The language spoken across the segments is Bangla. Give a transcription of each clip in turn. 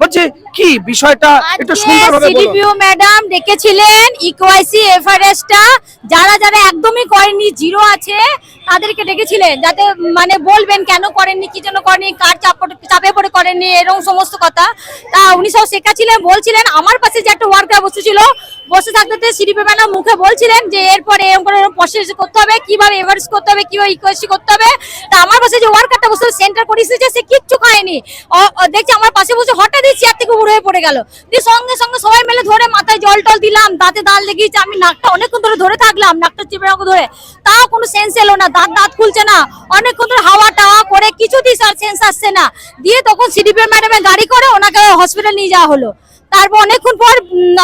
বলছি কি বিষয়টা একটু সুন্দরভাবে বলুন সিডিপিও ম্যাডাম ডেকেছিলেন ইকোআইসি এফআরএসটা যারা যারা একদমই করেননি জিরো আছে তাদেরকে ডেকেছিলেন। যাতে মানে বলবেন কেন করেননি কি জন্য করেননি কার চাপ চাপে পড়ে করেননি এরকম সমস্ত কথা। তা উনি সব শেখাচ্ছিলেন বলছিলেন আমার পাশে যে একটা ওয়ার্কার বসেছিল বসে থাকতে সিডিপি ম্যাডাম মুখে বলছিলেন যে এরপরে এরকম করে প্রসেস করতে হবে, কীভাবে এভারেজ করতে হবে, কীভাবে ইকোয়াইসি করতে হবে। তা আমার পাশে যে ওয়ার্কারটা বসে সেন্টার করে এসেছে, সে কিচ্ছু খায়নি। দেখছি আমার পাশে বসে হঠাৎই চেয়ার থেকে উড়ে পড়ে গেল। দিয়ে সঙ্গে সঙ্গে সবাই মিলে ধরে মাথায় জল টল দিলাম, দাঁতে দাঁত লেগেছে, আমি নাকটা অনেকক্ষণ ধরে ধরে থাকলাম, নাকটা চিপে রাখো ধরে। তাও কোনো সেন্স এলো না, দাঁত দাঁত খুলছে না, অনেকক্ষণ ধরে হাওয়া টাওয়া করে কিছুতেই স্যার সেন্স আসছে না। দিয়ে তখন সিডিপি ম্যাডামের গাড়ি করে ওনাকে হসপিটাল নিয়ে যাওয়া হলো। তারপর অনেকক্ষণ পর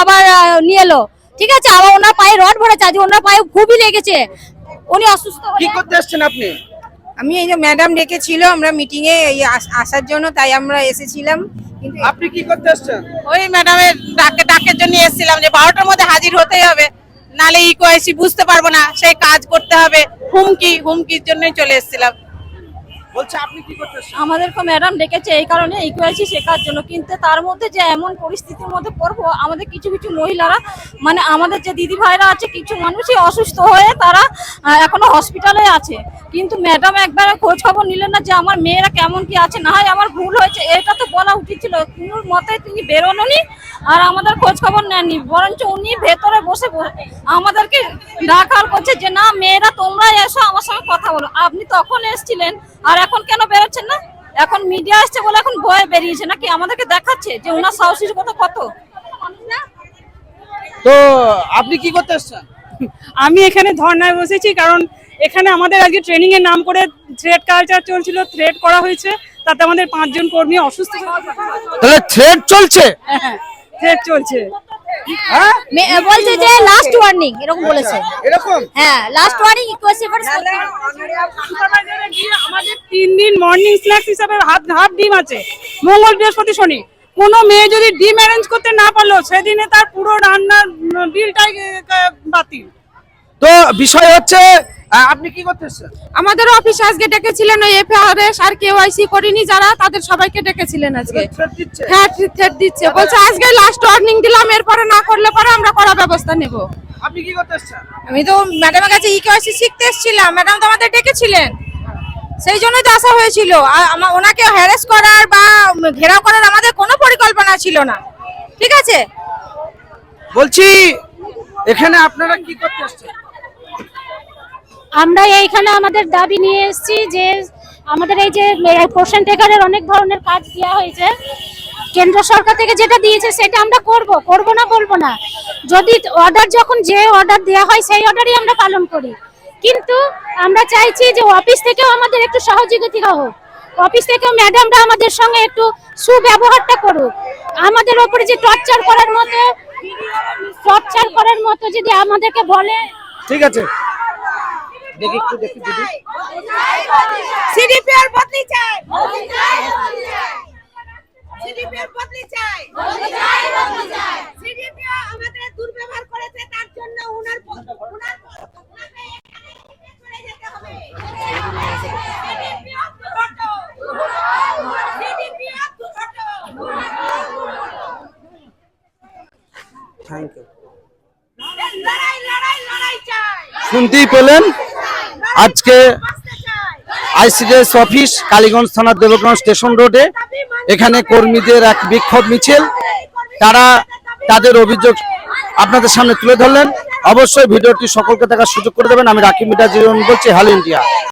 আবার নিয়ে এলো। ঠিক আছে? আবার ওনার পায়ে রড ভরেছে আজ ওনার পায়ে খুবই লেগেছে। উনি অসুস্থ কি করতে আসছেন আপনি? আমি এই যে ম্যাডাম ডেকেছিল আমরা মিটিং এ এই আসার জন্য তাই আমরা এসেছিলাম। কিন্তু আপনি কি করতে আসছেন ওই ম্যাডামের ডাকে ডাকের জন্য এসেছিলাম যে বারোটার মধ্যে হাজির হতেই হবে। নালে ইকোয়াইসি বুঝতে পারব না সেই কাজ করতে হবে। হুমকি হুমকির জন্যই চলে এসেছিলাম। বলছে, আপনি কি করতে আসছেন আমাদেরকে ম্যাডাম ডেকেছে, এই কারণে ইকুয়ালিটি শেখার জন্য। কিন্তু তার মধ্যে যে এমন পরিস্থিতির মধ্যে পড়ব, আমাদের কিছু কিছু মহিলারা মানে আমাদের যে দিদি ভাইরা আছে, কিছু মানুষই অসুস্থ হয়ে তারা এখনও হসপিটালে আছে। কিন্তু ম্যাডাম একবার খোঁজ খবর নিলেন না যে আমার মেয়েরা কেমন কি আছে। না হয় আমার ভুল হয়েছে, এটা তো বলা উচিত ছিল। কোনো মতে তিনি বেরোননি আর আমাদের খোঁজ খবর নেননি। বরঞ্চ উনি ভেতরে বসে আমাদেরকে ডাকার করছে যে, না, মেয়েরা তোমরা এসো, আমার সঙ্গে কথা বলো। আপনি তখন এসেছিলেন আর এখন কেন বেরোচ্ছেন না? এখন মিডিয়া আসছে বলে এখন ভয়ে বেরিয়েছে নাকি? আমাদেরকে দেখাচ্ছে যে ওনার সাহসিক কত কত? তো আপনি কি করতে আসছেন আমি এখানে ধর্নায় বসেছি কারণ এখানে আমাদের আজকে ট্রেনিং এর নাম করে থ্রেড কালচার চলছিল থ্রেড করা হয়েছে। তাতে আমাদের পাঁচজন কর্মী অসুস্থ। তাহলে থ্রেড চলছে? হ্যাঁ থ্রেড চলছে। হ্যাঁ? বলছে যে লাস্ট ওয়ার্নিং এরকম বলেছে। এরকম? হ্যাঁ লাস্ট ওয়ার্নিং ইকুয়ালিটি সুপারভাইজারে আমাদের তিন দিন মর্নিং স্ন্যাক্স হিসাবে হাফ হাফ ডিম আছে। মঙ্গল বৃহস্পতি শনি। কোনো মেয়ে যদি ডিম অ্যারেঞ্জ করতে না পারল সেদিনে তার পুরো রান্নার বিলটাই বাতিল। তো বিষয় হচ্ছে আপনি কি করতে আসছেন আমাদের অফিস আজকে ডেকেছিলেন ওই এফআরএস আর কেওয়াইসি করিনি যারা তাদের সবাইকে ডেকেছিলেন আজকে। হ্যাঁ থ্রেট দিচ্ছে। বলছে আজকে লাস্ট ওয়ার্নিং দিলাম এরপরে না করলে পরে আমরা করা ব্যবস্থা নেব। আপনি কি করতে আসছেন আমি তো ম্যাডামের কাছে ইকেওয়াইসি শিখতে এসেছিলাম। ম্যাডাম তো আমাদের ডেকেছিলেন। সেই জন্যই তো আসা হয়েছিল। ওনাকে হ্যারেস করার বা ঘেরাও করার আমাদের কোনো পরিকল্পনা ছিল না। ঠিক আছে? বলছি এখানে আপনারা কি করতে আসছেন? আমরা এইখানে আমাদের দাবি নিয়ে এসেছি যে আমাদের এই যে পোষণ টেকারের অনেক ধরনের কাজ দেওয়া হয়েছে। কেন্দ্র সরকার থেকে যেটা দিয়েছে সেটা আমরা করব করব না বলব না। যদি অর্ডার যখন যে অর্ডার দেওয়া হয় সেই অর্ডারই আমরা পালন করি। কিন্তু আমরা চাইছি যে অফিস থেকেও আমাদের একটু সহযোগিতা হোক। অফিস থেকেও ম্যাডামরা আমাদের সঙ্গে একটু সুব্যবহারটা করুক। আমাদের ওপরে যে টর্চার করার মতো টর্চার করার মতো যদি আমাদেরকে বলে ঠিক আছে। দেখি একটু দেখি দিদি। সিডিপি আর বদলি চাই। সিডিপি আর বদলি চাই। সিডিপি আমাদের দুর্ব্যবহার করেছে তার জন্য উনার উনার উনাকে এখানে চলে যেতে হবে। সিডিপি দুর্ঘট সিডিপি দুর্ঘট থ্যাংক ইউ লড়াই লড়াই লড়াই চাই। শুনতেই পেলেন? আজকে আইসিডিএস অফিস কালীগঞ্জ থানার দেবগ্রাম স্টেশন রোডে। এখানে কর্মীদের এক বিক্ষোভ মিছিল। তারা তাদের অভিযোগ আপনাদের সামনে তুলে ধরলেন। অবশ্যই ভিডিওটি সকলকে দেখার সুযোগ করে দেবেন। আমি রাকিব মিটা জীবন বলছি হ্যালো ইন্ডিয়া।